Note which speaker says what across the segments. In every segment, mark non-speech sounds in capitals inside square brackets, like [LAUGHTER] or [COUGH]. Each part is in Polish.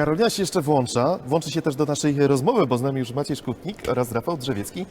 Speaker 1: Karolina się jeszcze włącza. Włączy się też do naszej rozmowy, bo z nami już Maciej Szkutnik oraz Rafał Drzewiecki.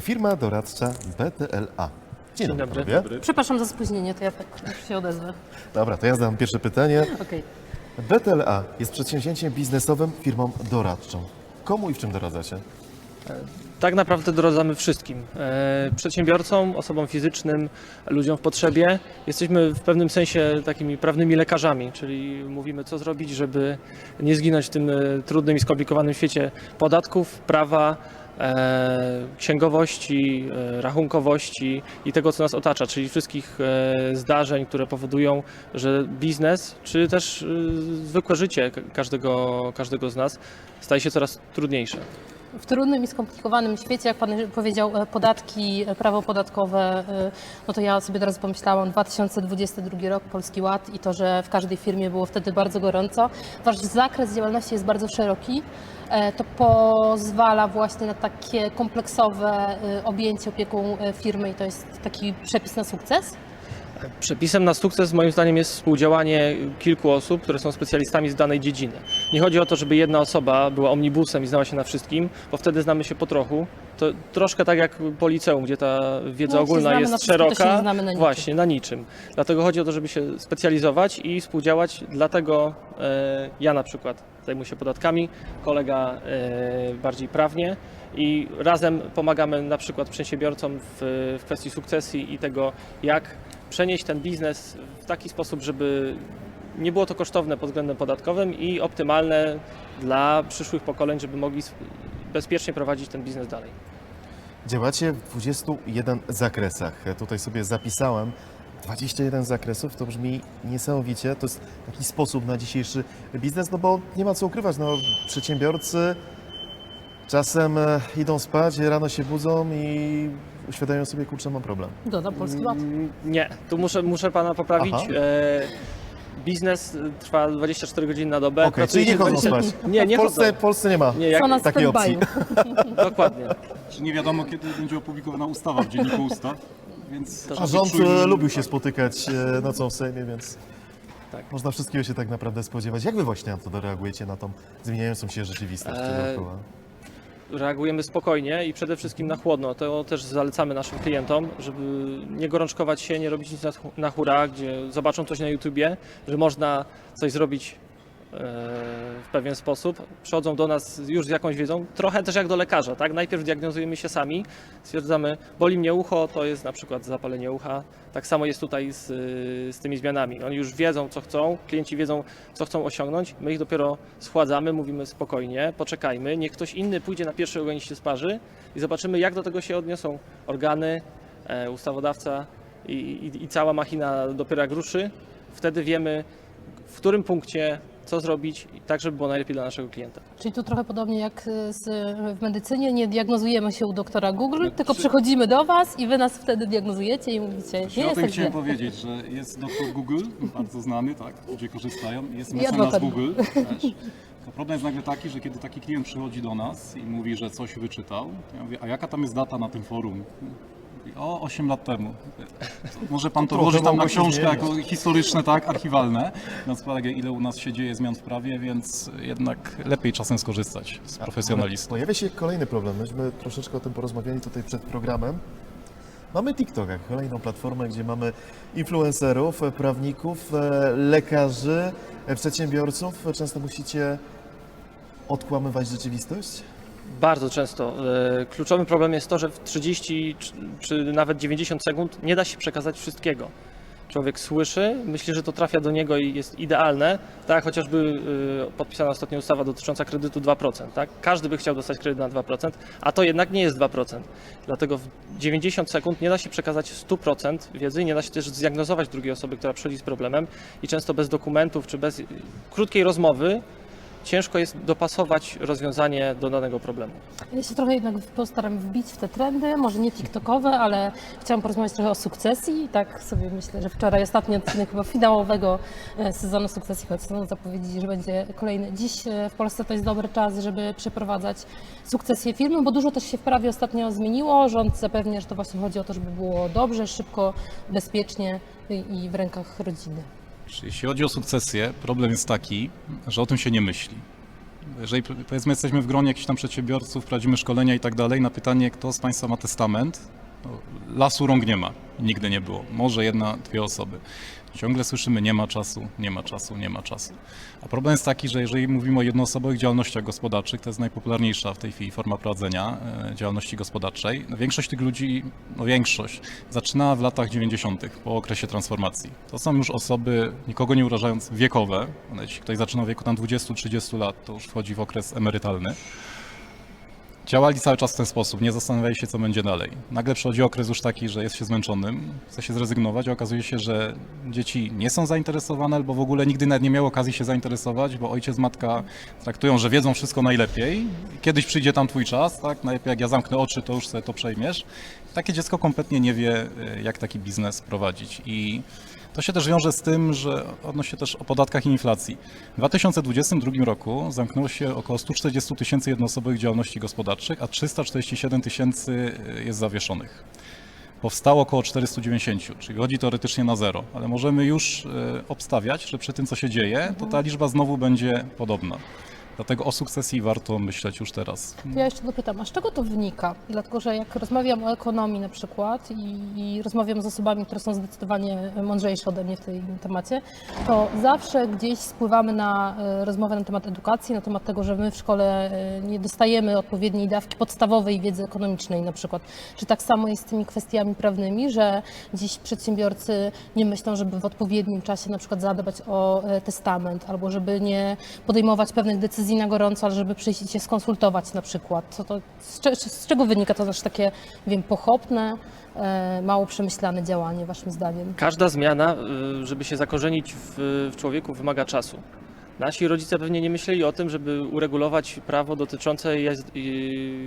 Speaker 1: Firma doradcza BTLA. Dzień,
Speaker 2: Dzień
Speaker 1: dobry.
Speaker 2: dobry.
Speaker 3: Przepraszam za spóźnienie, to ja tak już się odezwę.
Speaker 1: Dobra, to ja zadam pierwsze pytanie.
Speaker 3: Okej.
Speaker 1: BTLA jest przedsięwzięciem biznesowym, firmą doradczą. Komu i w czym doradzacie?
Speaker 2: Tak naprawdę doradzamy wszystkim. E, Przedsiębiorcom, osobom fizycznym, ludziom w potrzebie. Jesteśmy w pewnym sensie takimi prawnymi lekarzami, czyli mówimy, co zrobić, żeby nie zginąć w tym e, trudnym i skomplikowanym świecie podatków, prawa, e, księgowości, rachunkowości i tego, co nas otacza, czyli wszystkich zdarzeń, które powodują, że biznes, czy też zwykłe życie ka- każdego, każdego z nas staje się coraz trudniejsze.
Speaker 3: W trudnym i skomplikowanym świecie, jak Pan powiedział, e, podatki, e, prawo podatkowe, e, no to ja sobie teraz pomyślałam, 2022 rok, Polski Ład i to, że w każdej firmie było wtedy bardzo gorąco. Wasz zakres działalności jest bardzo szeroki. To pozwala właśnie na takie kompleksowe objęcie opieką firmy i to jest taki przepis na sukces.
Speaker 2: Przepisem na sukces moim zdaniem jest współdziałanie kilku osób, które są specjalistami z danej dziedziny. Nie chodzi o to, żeby jedna osoba była omnibusem i znała się na wszystkim, bo wtedy znamy się po trochu. To troszkę tak jak po liceum, gdzie ta wiedza
Speaker 3: No, jak się
Speaker 2: ogólna
Speaker 3: znamy na
Speaker 2: jest
Speaker 3: wszystkim, to się
Speaker 2: szeroka.
Speaker 3: nie znamy na niczym.
Speaker 2: Właśnie, na niczym. Dlatego chodzi o to, żeby się specjalizować i współdziałać. Dlatego e, ja na przykład zajmuję się podatkami, kolega e, bardziej prawnie i razem pomagamy na przykład przedsiębiorcom w, w kwestii sukcesji i tego, jak przenieść ten biznes w taki sposób, żeby nie było to kosztowne pod względem podatkowym i optymalne dla przyszłych pokoleń, żeby mogli bezpiecznie prowadzić ten biznes dalej.
Speaker 1: Działacie w 21 zakresach. Tutaj sobie zapisałem. 21 zakresów to brzmi niesamowicie. To jest taki sposób na dzisiejszy biznes, no bo nie ma co ukrywać. No, przedsiębiorcy czasem e, idą spać, rano się budzą i uświadamiają sobie, kurczę, mam problem.
Speaker 3: Dodam Polski Ład.
Speaker 2: Nie, tu muszę, muszę pana poprawić.
Speaker 1: Aha.
Speaker 2: E, biznes trwa 24 godziny na dobę.
Speaker 1: Okej, czyli nie chodzą
Speaker 2: 20
Speaker 1: spać.
Speaker 2: Nie, nie
Speaker 1: w Polsce,
Speaker 2: chodzą.
Speaker 1: w Polsce nie ma.
Speaker 2: Nie, jak,
Speaker 3: na
Speaker 1: takiej opcji.
Speaker 3: stand-by'u. [LAUGHS] [LAUGHS]
Speaker 2: dokładnie.
Speaker 4: Czy nie wiadomo, kiedy będzie opublikowana ustawa w Dzienniku Ustaw, więc...
Speaker 2: To-
Speaker 1: A rząd e, lubił się spotykać e, nocą w Sejmie, więc
Speaker 2: Tak.
Speaker 1: można wszystkiego się tak naprawdę spodziewać. Jak wy właśnie na to reagujecie, na tą zmieniającą się rzeczywistość
Speaker 2: Eee,
Speaker 1: dookoła?
Speaker 2: Reagujemy spokojnie i przede wszystkim na chłodno. To też zalecamy naszym klientom, żeby nie gorączkować się, nie robić nic na, na hura, gdzie zobaczą coś na YouTubie, że można coś zrobić w pewien sposób. Przychodzą do nas już z jakąś wiedzą, trochę też jak do lekarza, tak? Najpierw diagnozujemy się sami, stwierdzamy, boli mnie ucho, to jest na przykład zapalenie ucha. Tak samo jest tutaj z, z tymi zmianami. Oni już wiedzą, co chcą, klienci wiedzą, co chcą osiągnąć. My ich dopiero schładzamy, mówimy spokojnie, poczekajmy, niech ktoś inny pójdzie na pierwszy ogień się sparzy i zobaczymy, jak do tego się odniosą organy, e, ustawodawca i, i, i cała machina dopiero jak ruszy. Wtedy wiemy, w którym punkcie co zrobić, tak żeby było najlepiej dla naszego klienta.
Speaker 3: Czyli tu trochę podobnie jak z, w medycynie, nie diagnozujemy się u doktora Google, tylko przychodzimy do Was i Wy nas wtedy diagnozujecie i mówicie, nie
Speaker 4: Właśnie o tym
Speaker 3: tak
Speaker 4: chciałem
Speaker 3: źle.
Speaker 4: powiedzieć, że jest doktor Google, bardzo znany, tak, ludzie korzystają, jest
Speaker 3: I
Speaker 4: mecenas
Speaker 3: adwokat.
Speaker 4: Google też. To problem jest nagle taki, że kiedy taki klient przychodzi do nas i mówi, że coś wyczytał, to ja mówię, a jaka tam jest data na tym forum? O, 8 lat temu. Może pan to włożyć tam na książkę jako historyczne, tak, archiwalne, na sprawę ile u nas się dzieje zmian w prawie, więc jednak lepiej czasem skorzystać z profesjonalistów.
Speaker 1: Pojawia się kolejny problem. Myśmy troszeczkę o tym porozmawiali tutaj przed programem. Mamy TikToka, kolejną platformę, gdzie mamy influencerów, prawników, e, lekarzy, e, przedsiębiorców. Często musicie odkłamywać rzeczywistość?
Speaker 2: Bardzo często. E, Kluczowym problemem jest to, że w 30 czy- nawet 90 sekund nie da się przekazać wszystkiego. Człowiek słyszy, myśli, że to trafia do niego i jest idealne, tak jak chociażby e, podpisana ostatnio ustawa dotycząca kredytu 2%. Tak? Każdy by chciał dostać kredyt na 2%, a to jednak nie jest 2%. Dlatego w 90 sekund nie da się przekazać 100% wiedzy nie da się też zdiagnozować drugiej osoby, która przychodzi z problemem i często bez dokumentów czy bez krótkiej rozmowy ciężko jest dopasować rozwiązanie do danego problemu.
Speaker 3: Ja się trochę jednak postaram wbić w te trendy, może nie TikTokowe, ale chciałam porozmawiać trochę o sukcesji. Tak sobie myślę, że wczoraj ostatni odcinek chyba finałowego e, sezonu sukcesji, choć są zapowiedzi, że będzie kolejny. Dziś e, w Polsce to jest dobry czas, żeby przeprowadzać sukcesję firmy, bo dużo też się w prawie ostatnio zmieniło. Rząd zapewnia, że to właśnie chodzi o to, żeby było dobrze, szybko, bezpiecznie i- i w rękach rodziny.
Speaker 4: Jeśli chodzi o sukcesję, problem jest taki, że o tym się nie myśli. Jeżeli powiedzmy jesteśmy w gronie jakichś tam przedsiębiorców, prowadzimy szkolenia i tak dalej, na pytanie, kto z Państwa ma testament, lasu rąk nie ma, nigdy nie było. Może jedna, dwie osoby. Ciągle słyszymy, nie ma czasu, nie ma czasu, nie ma czasu. A problem jest taki, że jeżeli mówimy o jednoosobowych działalnościach gospodarczych, to jest najpopularniejsza w tej chwili forma prowadzenia e, działalności gospodarczej. No, większość tych ludzi, no większość, zaczynała w latach 90. po okresie transformacji. To są już osoby, nikogo nie urażając, wiekowe. Jeśli ktoś zaczyna w wieku tam 20-30 lat, to już wchodzi w okres emerytalny. Działali cały czas w ten sposób, nie zastanawiali się, co będzie dalej. Nagle przychodzi okres już taki, że jest się zmęczonym, chce się zrezygnować, a okazuje się, że dzieci nie są zainteresowane albo w ogóle nigdy nawet nie miały okazji się zainteresować, bo ojciec, matka traktują, że wiedzą wszystko najlepiej. Kiedyś przyjdzie tam twój czas, tak? Najlepiej jak ja zamknę oczy, to już sobie to przejmiesz. Takie dziecko kompletnie nie wie, e, jak taki biznes prowadzić. I to się też wiąże z tym, że odnosi się też o podatkach i inflacji. W 2022 roku zamknęło się około 140 tysięcy jednoosobowych działalności gospodarczych, a 347 tysięcy e, jest zawieszonych. Powstało około 490, czyli wychodzi teoretycznie na zero, ale możemy już e, obstawiać, że przy tym, co się dzieje, to ta liczba znowu będzie podobna. Dlatego o sukcesji warto myśleć już teraz.
Speaker 3: Ja jeszcze dopytam, a z czego to wynika? Dlatego, że jak rozmawiam o ekonomii na przykład i, i rozmawiam z osobami, które są zdecydowanie mądrzejsze ode mnie w tym temacie, to zawsze gdzieś spływamy na e, rozmowę na temat edukacji, na temat tego, że my w szkole e, nie dostajemy odpowiedniej dawki podstawowej wiedzy ekonomicznej na przykład. Czy tak samo jest z tymi kwestiami prawnymi, że dziś przedsiębiorcy nie myślą, żeby w odpowiednim czasie na przykład zadbać o e, testament, albo żeby nie podejmować pewnych decyzji na gorąco, ale żeby przyjść i się skonsultować na przykład. Co to, z, cze- z czego wynika to nasze takie, wiem, pochopne, e, mało przemyślane działanie waszym zdaniem?
Speaker 2: Każda zmiana, y, żeby się zakorzenić w, w człowieku, wymaga czasu. Nasi rodzice pewnie nie myśleli o tym, żeby uregulować prawo dotyczące jazdy,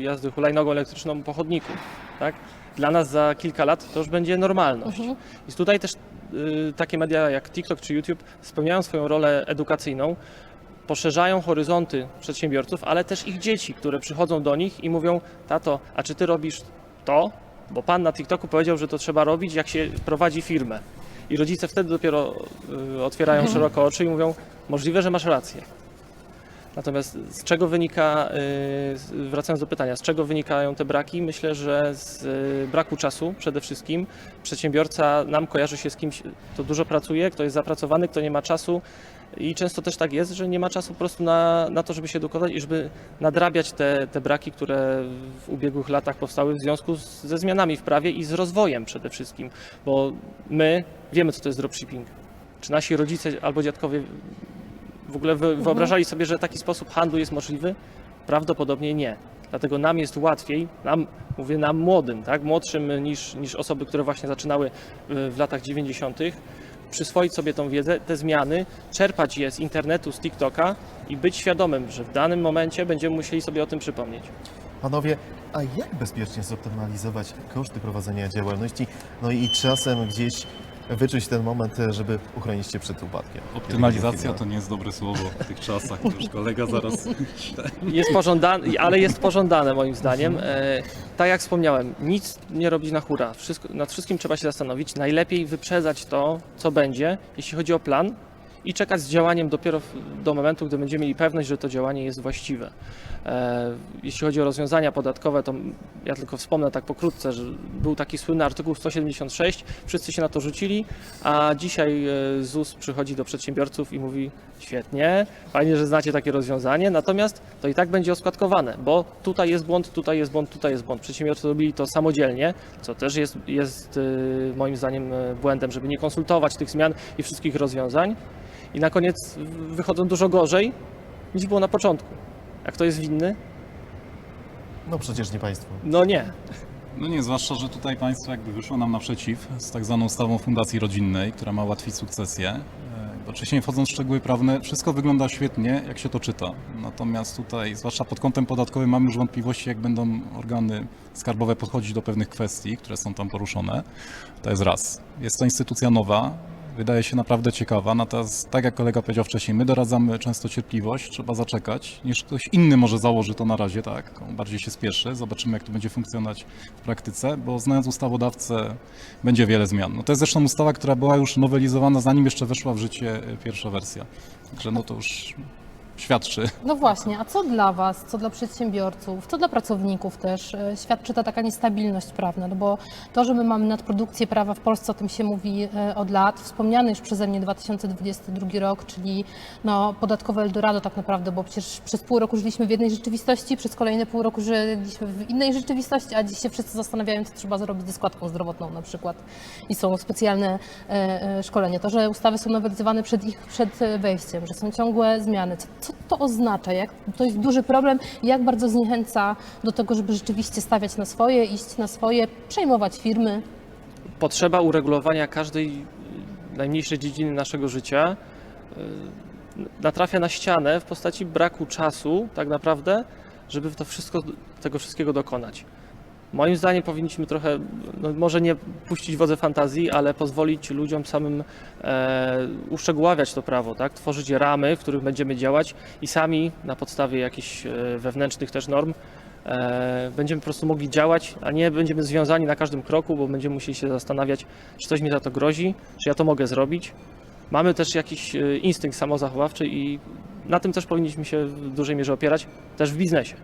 Speaker 2: jazdy hulajnogą elektryczną po chodniku. Tak? Dla nas za kilka lat to już będzie normalność.
Speaker 3: Mhm.
Speaker 2: I tutaj też y, takie media jak TikTok czy YouTube spełniają swoją rolę edukacyjną, poszerzają horyzonty przedsiębiorców, ale też ich dzieci, które przychodzą do nich i mówią: Tato, a czy ty robisz to? Bo pan na TikToku powiedział, że to trzeba robić, jak się prowadzi firmę. I rodzice wtedy dopiero y, otwierają szeroko oczy i mówią: Możliwe, że masz rację. Natomiast z czego wynika, y, wracając do pytania, z czego wynikają te braki? Myślę, że z y, braku czasu przede wszystkim. Przedsiębiorca nam kojarzy się z kimś, kto dużo pracuje, kto jest zapracowany, kto nie ma czasu. I często też tak jest, że nie ma czasu po prostu na, na to, żeby się edukować i żeby nadrabiać te, te braki, które w ubiegłych latach powstały w związku z, ze zmianami w prawie i z rozwojem przede wszystkim. Bo my wiemy, co to jest dropshipping. Czy nasi rodzice albo dziadkowie w ogóle wy, wyobrażali sobie, że taki sposób handlu jest możliwy? Prawdopodobnie nie. Dlatego nam jest łatwiej, nam, mówię nam młodym, tak, młodszym niż, niż osoby, które właśnie zaczynały y, w latach 90., przyswoić sobie tą wiedzę, te zmiany, czerpać je z internetu, z TikToka i być świadomym, że w danym momencie będziemy musieli sobie o tym przypomnieć.
Speaker 1: Panowie, a jak bezpiecznie zoptymalizować koszty prowadzenia działalności? No i czasem gdzieś wyczuć ten moment, żeby uchronić się przed upadkiem.
Speaker 4: Optymalizacja to nie jest dobre słowo w tych czasach, to już kolega zaraz [LAUGHS]
Speaker 2: Jest pożądane, ale jest pożądane moim zdaniem. E, tak jak wspomniałem, nic nie robić na hura. Wszystko, nad wszystkim trzeba się zastanowić. Najlepiej wyprzedzać to, co będzie, jeśli chodzi o plan i czekać z działaniem dopiero do momentu, gdy będziemy mieli pewność, że to działanie jest właściwe. E, jeśli chodzi o rozwiązania podatkowe, to ja tylko wspomnę tak pokrótce, że był taki słynny artykuł 176, wszyscy się na to rzucili, a dzisiaj e, ZUS przychodzi do przedsiębiorców i mówi świetnie, fajnie, że znacie takie rozwiązanie, natomiast to i tak będzie oskładkowane, bo tutaj jest błąd, tutaj jest błąd, tutaj jest błąd. Przedsiębiorcy robili to samodzielnie, co też jest, jest e, moim zdaniem błędem, żeby nie konsultować tych zmian i wszystkich rozwiązań i na koniec wychodzą dużo gorzej niż było na początku. A kto jest winny?
Speaker 1: No przecież nie państwo.
Speaker 2: No nie.
Speaker 4: No nie, zwłaszcza, że tutaj państwo jakby wyszło nam naprzeciw z tak zwaną ustawą Fundacji Rodzinnej, która ma ułatwić sukcesję. E, Oczywiście nie wchodząc w szczegóły prawne, wszystko wygląda świetnie, jak się to czyta. Natomiast tutaj, zwłaszcza pod kątem podatkowym, mamy już wątpliwości, jak będą organy skarbowe podchodzić do pewnych kwestii, które są tam poruszone. To jest raz. Jest to instytucja nowa, wydaje się naprawdę ciekawa. Natomiast, tak jak kolega powiedział wcześniej, my doradzamy często cierpliwość, trzeba zaczekać, niż ktoś inny może założy to na razie, tak? Bardziej się spieszy, zobaczymy jak to będzie funkcjonować w praktyce, bo znając ustawodawcę, będzie wiele zmian. No to jest zresztą ustawa, która była już nowelizowana, zanim jeszcze weszła w życie pierwsza wersja. Także no to już świadczy
Speaker 3: No właśnie, a co dla Was, co dla przedsiębiorców, co dla pracowników też e, świadczy ta taka niestabilność prawna? No bo to, że my mamy nadprodukcję prawa w Polsce, o tym się mówi e, od lat. Wspomniany już przeze mnie 2022 rok, czyli no, podatkowe Eldorado tak naprawdę, bo przecież przez pół roku żyliśmy w jednej rzeczywistości, przez kolejne pół roku żyliśmy w innej rzeczywistości, a dziś się wszyscy zastanawiają, co trzeba zrobić ze składką zdrowotną na przykład. I są specjalne e, e, szkolenia. To, że ustawy są nowelizowane przed ich przed e, wejściem, że są ciągłe zmiany. Co to oznacza? Jak, to jest duży problem. Jak bardzo zniechęca do tego, żeby rzeczywiście stawiać na swoje, iść na swoje, przejmować firmy?
Speaker 2: potrzeba uregulowania każdej najmniejszej dziedziny naszego życia y, natrafia na ścianę w postaci braku czasu, tak naprawdę, żeby to wszystko, tego wszystkiego dokonać. Moim zdaniem powinniśmy trochę, no może nie puścić wodze fantazji, ale pozwolić ludziom samym e, uszczegóławiać to prawo, tak? tworzyć ramy, w których będziemy działać i sami na podstawie jakichś e, wewnętrznych też norm e, będziemy po prostu mogli działać, a nie będziemy związani na każdym kroku, bo będziemy musieli się zastanawiać, czy coś mi za to grozi, czy ja to mogę zrobić. Mamy też jakiś e, instynkt samozachowawczy i na tym też powinniśmy się w dużej mierze opierać, też w biznesie.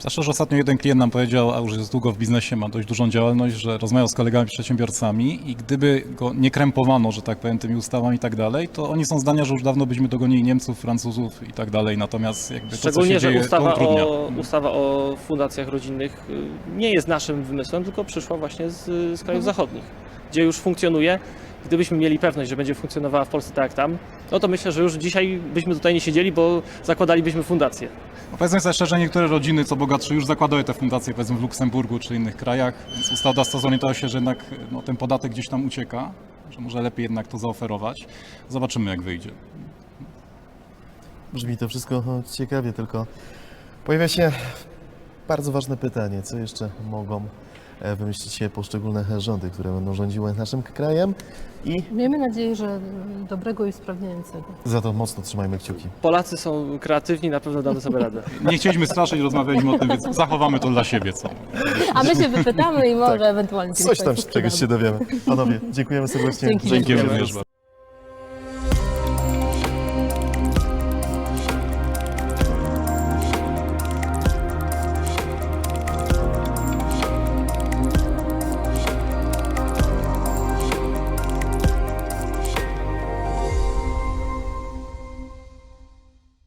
Speaker 4: Zwłaszcza, że ostatnio jeden klient nam powiedział, a już jest długo w biznesie, ma dość dużą działalność, że rozmawiał z kolegami przedsiębiorcami i gdyby go nie krępowano, że tak powiem, tymi ustawami i tak dalej, to oni są zdania, że już dawno byśmy dogonili Niemców, Francuzów i tak dalej, natomiast jakby to, co
Speaker 2: Szczególnie,
Speaker 4: się
Speaker 2: że
Speaker 4: dzieje,
Speaker 2: ustawa
Speaker 4: to utrudnia.
Speaker 2: o, ustawa o fundacjach rodzinnych y, nie jest naszym wymysłem, tylko przyszła właśnie z, z krajów zachodnich, gdzie już funkcjonuje. Gdybyśmy mieli pewność, że będzie funkcjonowała w Polsce tak jak tam, no to myślę, że już dzisiaj byśmy tutaj nie siedzieli, bo zakładalibyśmy fundację.
Speaker 4: No powiedzmy sobie szczerze, niektóre rodziny, co bogatsze, już zakładają te fundacje, powiedzmy w Luksemburgu czy innych krajach, więc ustawodawca zorientował się, że jednak no, ten podatek gdzieś tam ucieka, że może lepiej jednak to zaoferować. Zobaczymy, jak wyjdzie.
Speaker 1: Brzmi to wszystko no, ciekawie, tylko pojawia się bardzo ważne pytanie, co jeszcze mogą e, wymyślić się poszczególne rządy, które będą rządziły naszym krajem i
Speaker 3: Miejmy nadzieję, że dobrego i usprawniającego.
Speaker 1: za to mocno trzymajmy kciuki.
Speaker 2: Polacy są kreatywni, na pewno damy sobie radę. [LAUGHS]
Speaker 4: Nie chcieliśmy straszyć, rozmawialiśmy o tym, więc zachowamy to dla siebie. Co?
Speaker 3: A my się wypytamy i może ewentualnie
Speaker 1: Tak. Coś tam
Speaker 3: Państwu
Speaker 1: czegoś się dowiemy. Panowie, dziękujemy serdecznie.
Speaker 3: Dzięki.
Speaker 2: Dziękujemy.